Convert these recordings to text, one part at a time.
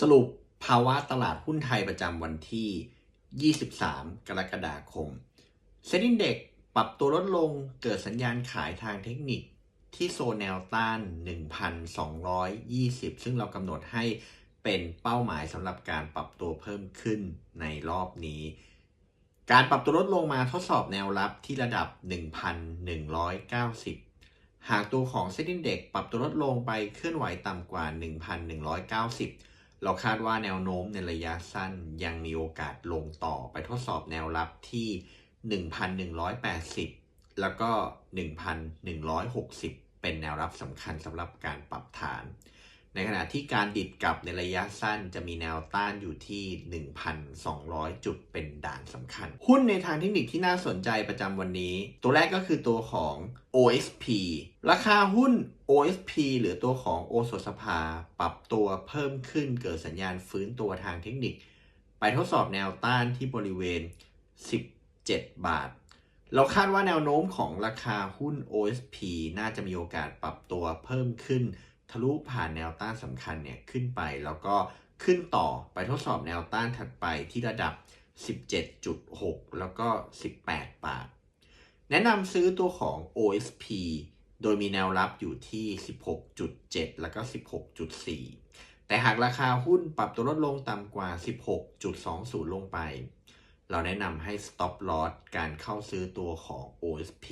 สรุปภาวะตลาดหุ้นไทยประจำวันที่ 23 กรกฎาคมเซ็นดิ้งเด็กปรับตัวลดลงเกิดสัญญาณขายทางเทคนิคที่โซนแนวต้าน 1,220 ซึ่งเรากำหนดให้เป็นเป้าหมายสำหรับการปรับตัวเพิ่มขึ้นในรอบนี้ การปรับตัวลดลงมาทดสอบแนวรับที่ระดับ 1,190 หากตัวของเซ็นดิ้งเด็กปรับตัวลดลงไปเคลื่อนไหวต่ำกว่า 1,190 เราคาดว่าแนวโน้มในระยะสั้นยังมีโอกาสลงต่อไปทดสอบแนวรับที่ 1,180 แล้วก็ 1,160 เป็นแนวรับสำคัญสำหรับการปรับฐาน ในขณะที่การดิดกลับในระยะสั้นจะมีแนวต้านอยู่ที่ 1,200 จุดเป็นด่านสำคัญ หุ้นในทางเทคนิคที่น่าสนใจประจำวันนี้ ตัวแรกก็คือตัวของ OSP ราคาหุ้น OSP หรือตัวของโอสถสภา ปรับตัวเพิ่มขึ้นเกิดสัญญาณฟื้นตัวทางเทคนิค ไปทดสอบแนวต้านที่บริเวณ 17 บาทเราคาดว่าแนวโน้มของราคาหุ้น OSP น่าจะมีโอกาสปรับตัวเพิ่มขึ้น ทะลุผ่านแนวต้านสำคัญเนี่ยขึ้นไปแล้วก็ขึ้นต่อไปทดสอบแนวต้านถัดไปที่ระดับ 17.6 แล้วก็ 18 บาท แนะนำซื้อตัวของ OSP โดยมีแนวรับอยู่ที่ 16.7 แล้วก็ 16.4 แต่หากราคาหุ้นปรับตัวลดลงต่ำกว่า 16.20 ลงไป เราแนะนำให้ stop loss การเข้าซื้อตัวของ OSP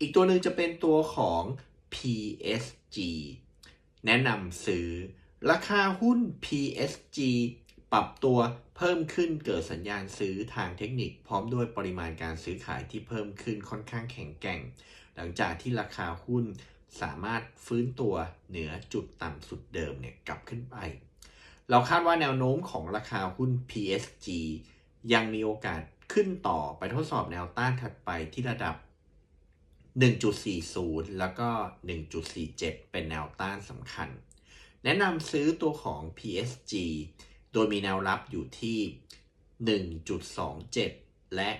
อีกตัวหนึ่งจะเป็นตัวของ PSG แนะนำซื้อ ราคาหุ้น PSG ปรับตัวเพิ่มขึ้นเกิดสัญญาณซื้อทางเทคนิค พร้อมด้วยปริมาณการซื้อขายที่เพิ่มขึ้นค่อนข้างแข็งแกร่ง หลังจากที่ราคาหุ้นสามารถฟื้นตัวเหนือจุดต่ำสุดเดิมเนี่ยกลับขึ้นไป เราคาดว่าแนวโน้มของราคาหุ้น PSG ยังมีโอกาสขึ้นต่อไปทดสอบแนวต้านถัดไปที่ระดับ 1.40 แล้วก็ 1.47 เป็นแนวต้านสำคัญ แนะนำซื้อตัวของ PSG โดยมีแนวรับอยู่ที่ 1.27 และ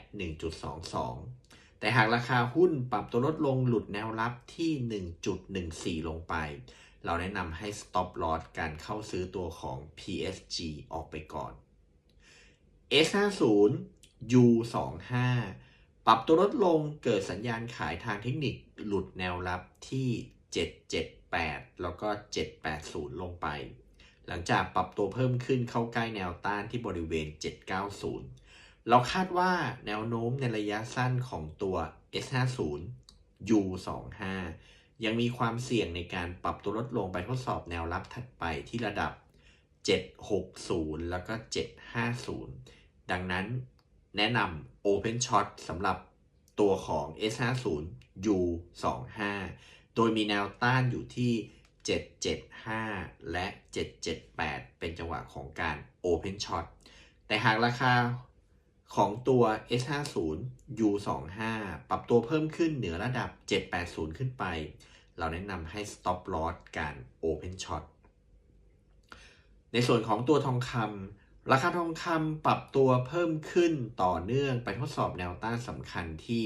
1.22 แต่หากราคาหุ้นปรับตัวลดลงหลุดแนวรับที่ 1.14 ลงไป เราแนะนำให้ stop loss การเข้าซื้อตัวของ PSG ออกไปก่อน S50 U25 ปรับตัวลดลงเกิดสัญญาณขายทางเทคนิคหลุดแนวรับที่ 778 แล้วก็ 780 ลงไป หลังจากปรับตัวเพิ่มขึ้นเข้าใกล้แนวต้านที่บริเวณ 790 เราคาดว่าแนวโน้มในระยะสั้นของตัว S50 U25 ยังมีความเสี่ยงในการปรับตัวลดลงไปทดสอบแนวรับถัดไปที่ระดับ 760 แล้วก็ 750 ดังนั้น แนะนำ Open Shot สำหรับตัวของ S50 U25 โดยมีแนวต้านอยู่ที่ 775 และ 778 เป็นจังหวะของการ Open Shot แต่หากราคาของตัว S50 U25 ปรับตัวเพิ่มขึ้นเหนือระดับ 780 ขึ้นไป เราแนะนำให้ Stop Loss การ Open Shot ในส่วนของตัวทองคำ ราคาทองคำปรับตัวเพิ่มขึ้นต่อเนื่องไปทดสอบแนวต้านสำคัญที่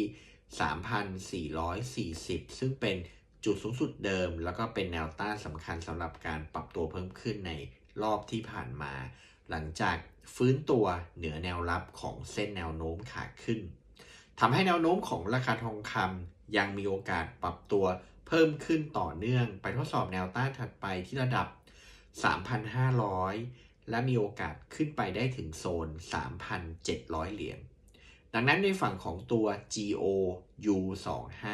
3,440 ซึ่งเป็นจุดสูงสุดเดิม แล้วก็เป็นแนวต้านสำคัญสำหรับการปรับตัวเพิ่มขึ้นในรอบที่ผ่านมา หลังจากฟื้นตัวเหนือแนวรับของเส้นแนวโน้มขาขึ้นทำให้แนวโน้มของราคาทองคำยังมีโอกาสปรับตัวเพิ่มขึ้นต่อเนื่อง ไปทดสอบแนวต้านถัดไปที่ระดับ 3,500 และมีโอกาสขึ้นไปได้ถึงโซน 3,700 เหรียญ ดังนั้นในฝั่งของตัว GO U25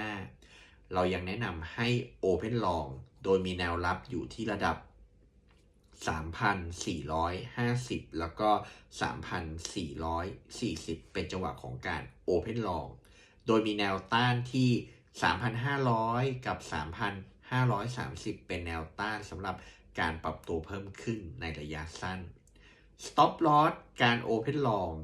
เรายังแนะนำให้ Open Long โดยมีแนวรับอยู่ที่ระดับ 3,450 แล้วก็ 3,440 เป็นจังหวะของการ Open Long โดยมีแนวต้านที่ 3,500 กับ 3,530 เป็นแนวต้านสำหรับ การปรับตัวเพิ่มขึ้นในระยะสั้น Stop Loss การ Open Long